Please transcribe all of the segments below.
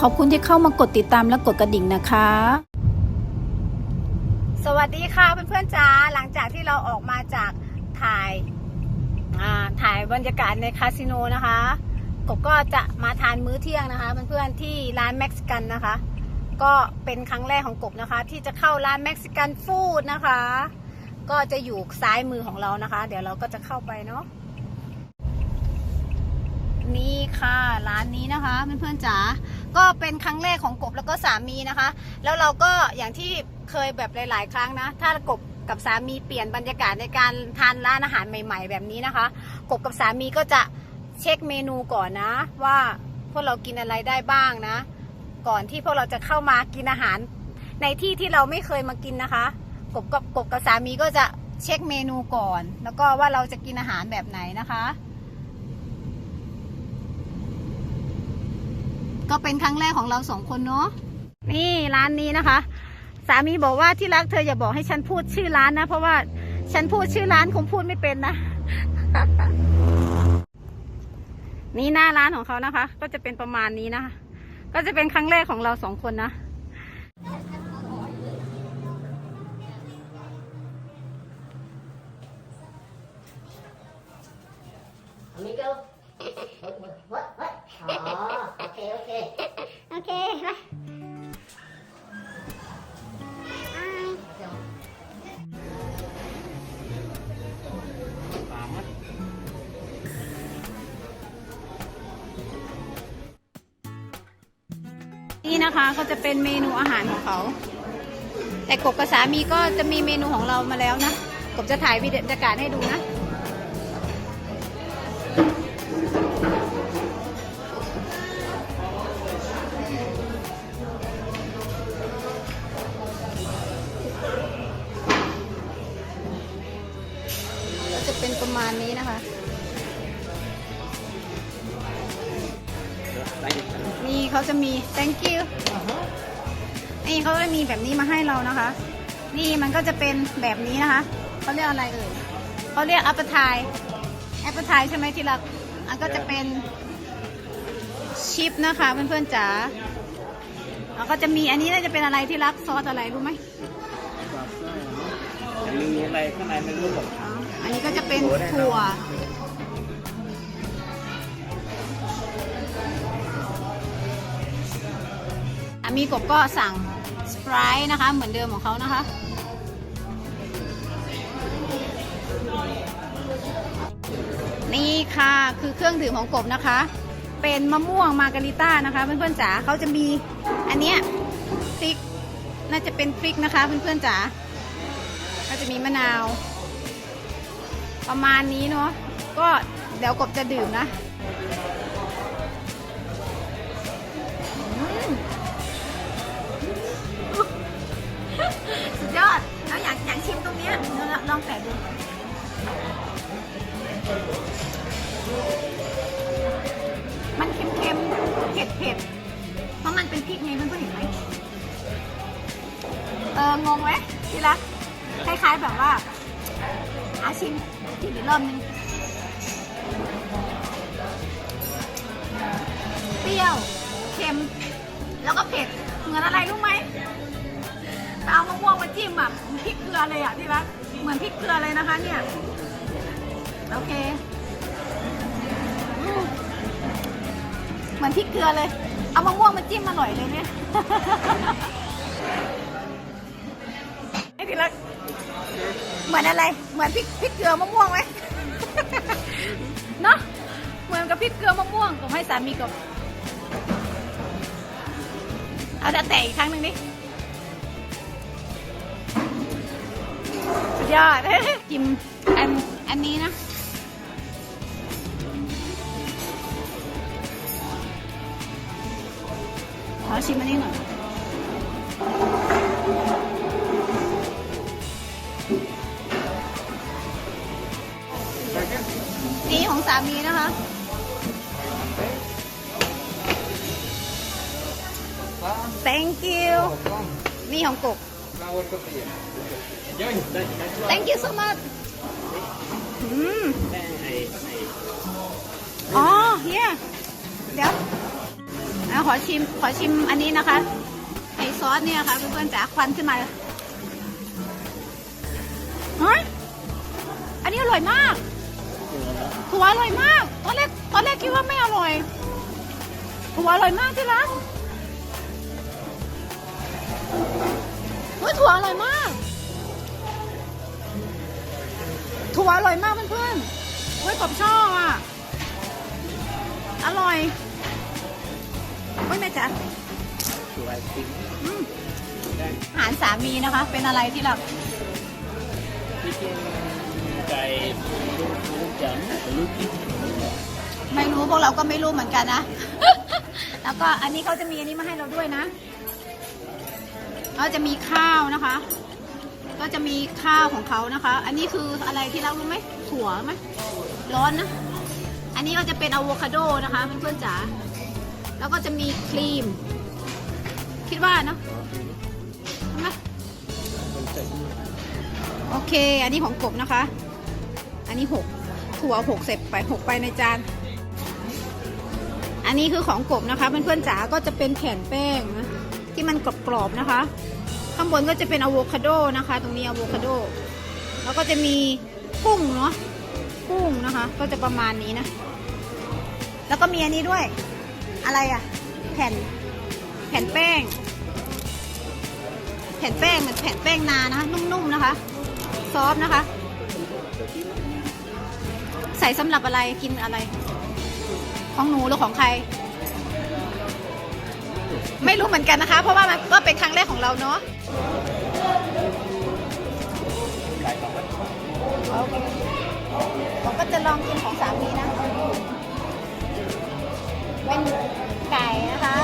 ขอบคุณที่เข้ามากดติดตามและกดกระดิ่งนะคะ สวัสดีค่ะเพื่อนๆจ้าหลังจากที่เราออกมาจากถ่ายถ่ายบรรยากาศในคาสิโนนะคะกบก็จะมาทานมื้อเที่ยงนะคะเพื่อนๆที่ร้านเม็กซิกันนะคะ ก็เป็นครั้งแรกของกบนะคะ ที่จะเข้าร้านเม็กซิกันฟู้ดนะคะ ก็จะอยู่ซ้ายมือของเรานะคะ เดี๋ยวเราก็จะเข้าไปเนาะนี่ค่ะร้านนี้นะคะเพื่อนๆจ๋า ก็เป็นครั้งแรกของกบแล้วก็สามีนะคะ แล้วเราก็อย่างที่เคยแบบหลาย ๆ ครั้งนะ ถ้ากบกับสามีเปลี่ยนบรรยากาศในการทานร้านอาหารใหม่ ๆ แบบนี้นะคะ กบกับสามีก็จะเช็คเมนูก่อนนะ ว่าพวกเรากินอะไรได้บ้างนะ ก่อนที่พวกเราจะเข้ามากินอาหาร ในที่ที่เราไม่เคยมากินนะคะ กบกับกบกับสามีก็จะเช็คเมนูก่อน แล้วก็ว่าเราจะกินอาหารแบบไหนนะคะ ก็เป็นครั้งแรกของเราสองคนเนาะนี่ร้านนี้นะคะ สามีบอกว่าที่รักเธออย่าบอกให้ฉันพูดชื่อร้านนะ เพราะว่าฉันพูดชื่อร้านคงพูดไม่เป็นนะ นี่หน้าร้านของเขานะคะ ก็จะเป็นประมาณนี้นะคะก็จะเป็นครั้งแรกของเราสองคนนะ Amigo. What? นะคะก็จะเป็นเมนูอาหารของเขา แต่กบกับสามีก็จะมีเมนูของเรามาแล้วนะ กบจะถ่ายวิดีโอการให้ดูนะก็จะเป็นประมาณนี้นะคะ เขาจะมี thank you นี่เขาจะมีแบบนี้มาให้เรานะคะ นี่มันก็จะเป็นแบบนี้นะคะเขาเรียกอะไรเอ่ยเขาเรียก appetite appetite ใช่ไหมที่รักอันก็จะเป็นชิปนะคะเพื่อนๆจ๋าแล้วก็จะมีอันนี้น่าจะเป็นอะไรที่รักซอสอะไรรู้ไหมมีอะไรข้างในไม่รู้หรอกอ๋ออันนี้ก็จะเป็นถั่ว มีกบก็สั่งสไปร์นะคะ เหมือนเดิมของเขานะคะ นี่ค่ะคือเครื่องดื่มของกบนะคะ เป็นมะม่วงมาการิต้านะคะ เพื่อนๆจ๋าเขาจะมีอันเนี้ยพริกน่าจะเป็นพริกนะคะ เพื่อนๆจ๋าก็จะมีมะนาว ประมาณนี้เนาะก็เดี๋ยวกบจะดื่มนะายๆแบบว่าอาชิมชิมอีกรอบนึงเปรี้ยวเค็ม แล้วก็เผ็ดเหมือนอะไรรู้ไหมเอามะม่วงมาจิ้มแบบพริกเกลือเลยอะที่รักเหมือนพริกเกลือเลยนะคะเนี่ย โอเคเหมือนพริกเกลือเลย เอามะม่วงมาจิ้มมาอร่อยเลยเนี่ย เหมือนอะไร เหมือนพริกพริกเกลือมะม่วงไหม เนาะเหมือนกับพริกเกลือมะม่วงผมให้สามีกับเอาแต่แต่อีกครั้งหนึ่งดิสุดยอดกินอันอันนี้นะขอชิมอันนี้หน่อยามีนะคะ thank you นี่ของกบ thank you so much อืมอ๋อเฮียเดี๋ยวอะขอชิม ขอชิมอันนี้นะคะ ไอซอสเนี่ยค่ะเพื่อนๆจ๋าควันขึ้นมาเลยเฮ้ยอันนี้อร่อยมาก ถั่วอร่อยมาก ตอนแรกตอนแรกคิดว่าไม่อร่อย ถั่วอร่อยมากที่รักเฮ้ยถั่วอร่อยมาก ถั่วอร่อยมากเพื่อนๆเฮ้ยกบชอบอะ อร่อยเฮ้ยแม่จ๋าชูไอติมอืมอาหารสามีนะคะ เป็นอะไรที่เราที่กินไก่ลูกลูกจันลูกกิ๊ก ไม่รู้พวกเราก็ไม่รู้เหมือนกันนะ แล้วก็อันนี้เขาจะมีอันนี้มาให้เราด้วยนะก็จะมีข้าวนะคะ ก็จะมีข้าวของเขานะคะ อันนี้คืออะไรที่เรารู้ไหมถั่วไหมร้อนนะ อันนี้ก็จะเป็นอะโวคาโดนะคะเพื่อนๆจ๋า แล้วก็จะมีครีม คิดว่าเนะใช่ไหมโอเค อันนี้ของกบนะคะ อันนี้หก ถั่วหกเสร็จไปหกไปในจาน อันนี้คือของกบนะคะเพื่อนๆจ๋าก็จะเป็นแผ่นแป้งนะที่มันกรอบๆนะคะ ข้างบนก็จะเป็นอะโวคาโดนะคะ ตรงนี้อะโวคาโด แล้วก็จะมีกุ้งเนาะกุ้งนะคะ ก็จะประมาณนี้นะ แล้วก็มีอันนี้ด้วย อะไรอะแผ่นแผ่นแป้ง แผ่นแป้งเหมือนแผ่นแป้งนานะคะ นุ่มๆนะคะ ซอฟนะคะ ใส่สำหรับอะไรกินอะไร ของหนูหรือของใคร ไม่รู้เหมือนกันนะคะ เพราะว่ามันก็เป็นครั้งแรกของเราเนาะเคผมก็จะลองกินของสามีนะเป็นไก่นะคะ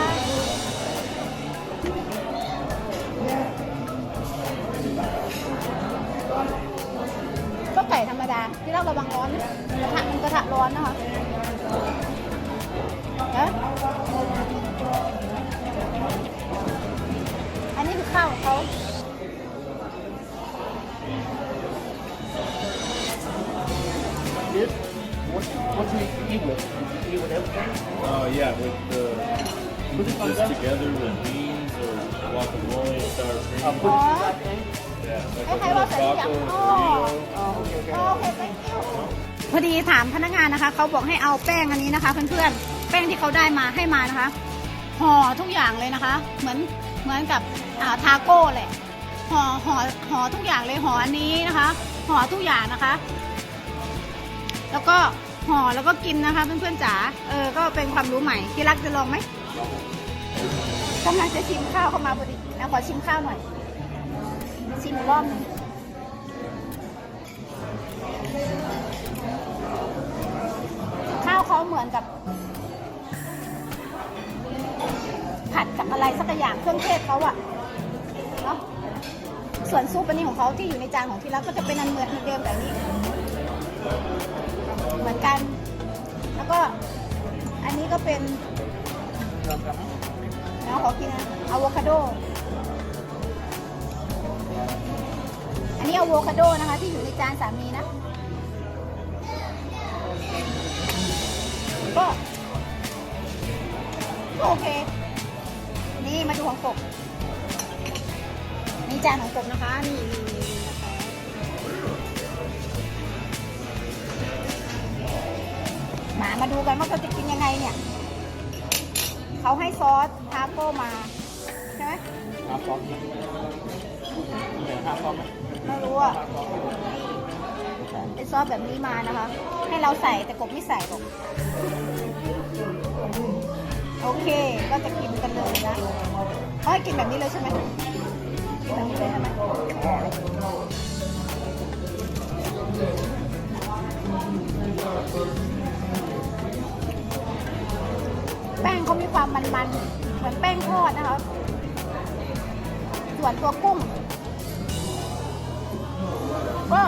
ดาที่เราระวังร้อนนะกระทะมันกระทะร้อนนะคะเอ๊ะอันนี้คือข้าวของเขา This what what do you eat with? You eat with everything? Oh yeah, with the Put it on just that. together with beans or guacamole, sour cream. I'll put it that thing. Yeah, like Hey, a how little about that? taco, Yeah. burrito. อ๋อโอเคโอเคโอเค thank you พอดีถามพนักงานนะคะ เขาบอกให้เอาแป้งอันนี้นะคะ เพื่อนๆ แป้งที่เขาได้มาให้มานะคะ ห่อทุกอย่างเลยนะคะ เหมือนเหมือนกับอ่าทาโก้แหละห่อห่อห่อทุกอย่างเลยห่ออันนี้นะคะ ห่อทุกอย่างนะคะ แล้วก็ห่อแล้วก็กินนะคะเพื่อนๆจ๋า เออ ก็เป็นความรู้ใหม่ ที่รักจะลองไหมกำลังจะชิมข้าวเข้ามาพอดีนะขอชิมข้าวหน่อย ชิมอีกรอนข้าวเขาเหมือนกับ ผัดกับอะไรสักอย่างเครื่องเทศเขาอะเนาะส่วนซุปอันนี้ของเขาที่อยู่ในจานของที่รักก็จะเป็นอันเหมือนเดิมแบบนี้ เหมือนกัน แล้วก็อันนี้ก็เป็นลองกันไหมนะขอกินนะอะโวคาโด อันนี้อะโวคาโดนะคะ ที่อยู่ในจานสามีนะ ก็ก็โอเค นี่มาดูของกบนี่จานของกบนะคะ นี่นี่นี่นี่นะคะมามาดูกันว่าเขาจะกินยังไงเนี่ย เขาให้ซอสทาโก้มา ใช่ไหมห้าฟอง ไม่รู้อะเป็นซอสแบบนี้มานะคะ ให้เราใส่แต่กบไม่ใส่หรอกโอเค ก็จะกินกันเลยนะเขาให้กินแบบนี้เลยใช่ไหมกินแบบนี้เลยใช่ไหมแป้งเขามีความมันๆ เหมือนแป้งทอดนะคะ ส่วนตัวกุ้ง ก็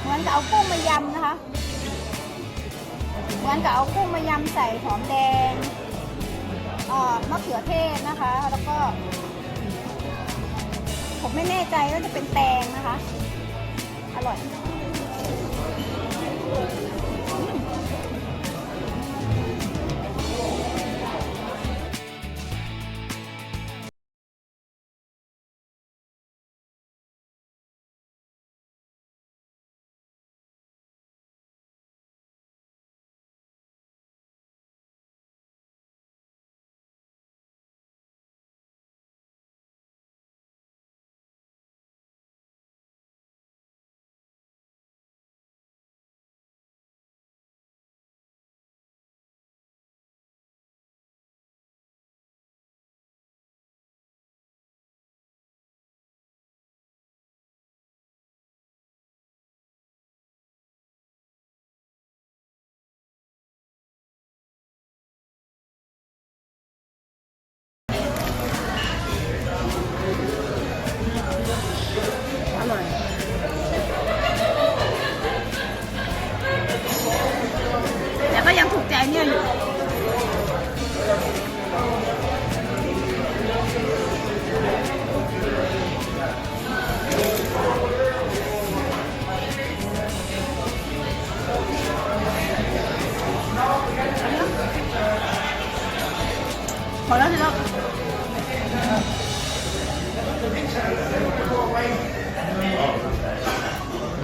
เหมือนกับเอากุ้งมายำนะคะ เหมือนกับเอากุ้งมายำใส่หอมแดงอ่อมะเขือเทศนะคะ แล้วก็ ผมไม่แน่ใจว่าจะเป็นแตงนะคะ อร่อย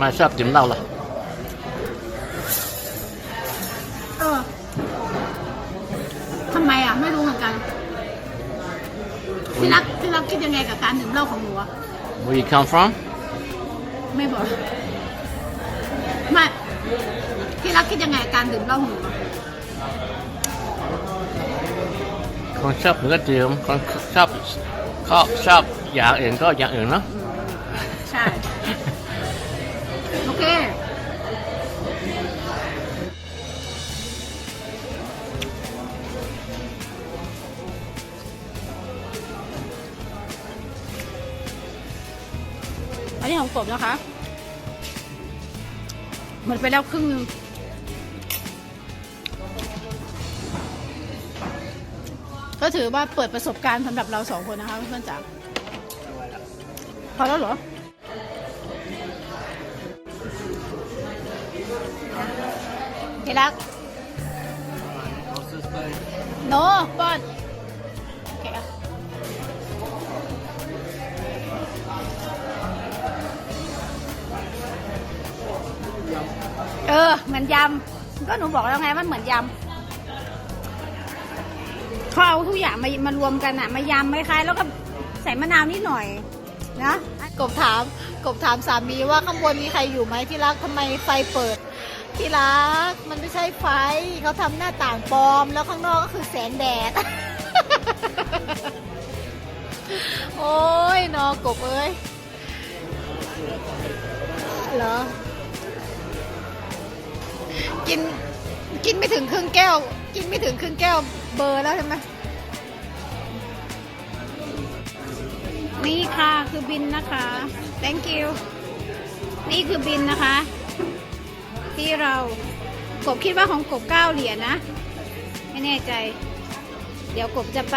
มาชอบจิ้มเหล้าเหรอเออทำไมอะ ไม่รู้เหมือนกัน ที่รักที่รักคิดยังไงกับการดื่มเหล้าของหนูอะ Where you come from ไม่บอกไม่ที่รักคิดยังไงกับการดื่มเหล้าของหนูอะคนชอบหรือก็ดื่มคนชอบก็ชอบอย่างอื่นก็อย่างอื่นเนาะใของกบนะคะ หมดไปแล้วครึ่งหนึงก็ถือว่าเปิดประสบการณ์สำหรับเราสองคนนะคะเพื่อนๆจ๋าพอแล้วเหรอที่รักโนป้อน เออเหมือนยำก็หนูบอกแล้วไงมันเหมือนยำเขาเอาทุกอย่างมามารวมกันอะมายำคล้ายๆแล้วก็ใส่มะนาวนิดหน่อยนะกบถามกบถามสามีว่าข้างบนมีใครอยู่ไหมที่รักทำไมไฟเปิด ที่รักมันไม่ใช่ไฟเขาทำหน้าต่างปลอม แล้วข้างนอกก็คือแสงแดด โอ้ยนอกบเอ้ยเหรอ กินกินไม่ถึงครึ่งแก้ว กินไม่ถึงครึ่งแก้วเบอร์แล้วใช่ไหมนี่ค่ะคือบินนะคะ thank you นี่คือบินนะคะ ที่เรากบคิดว่าของกบเก้าเหรียญนะไม่แน่ใจ เดี๋ยวกบจะไป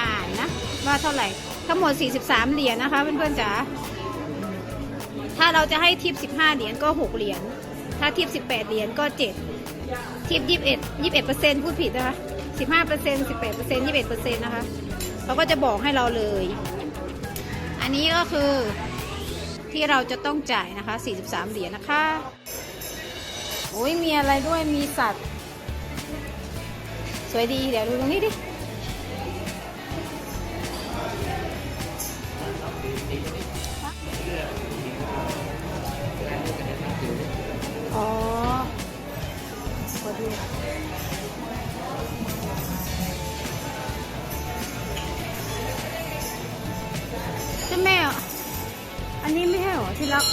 อ่านนะ ว่าเท่าไหร่ ทั้งหมด 43 เหรียญนะคะเพื่อนๆจ๋าถ้าเราจะให้ทิป 15 เหรียญก็ 6 เหรียญ ถ้าทิป18 เหรียญก็7ทิป21 21เปอร์เซ็นต์พูดผิดนะคะ 15เปอร์เซ็นต์18เปอร์เซ็นต์21เปอร์เซ็นต์นะคะเขาก็จะบอกให้เราเลย อันนี้ก็คือที่เราจะต้องจ่ายนะคะ 43 เหรียญนะคะโอ้ยมีอะไรด้วยมีสัตว์ สวยดีเดี๋ยวดูตรงนี้ดิ อ๋อสวัสดีเจ้าแม่อะอันนี้ไม่ใช่เหรอที่รัก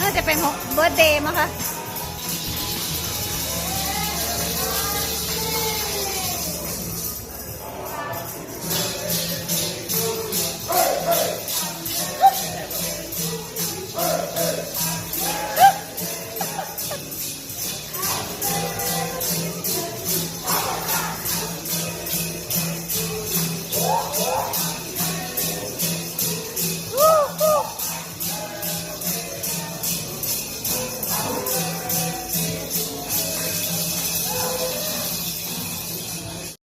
น่าจะเป็นเบิร์ดเดย์มั้งคะ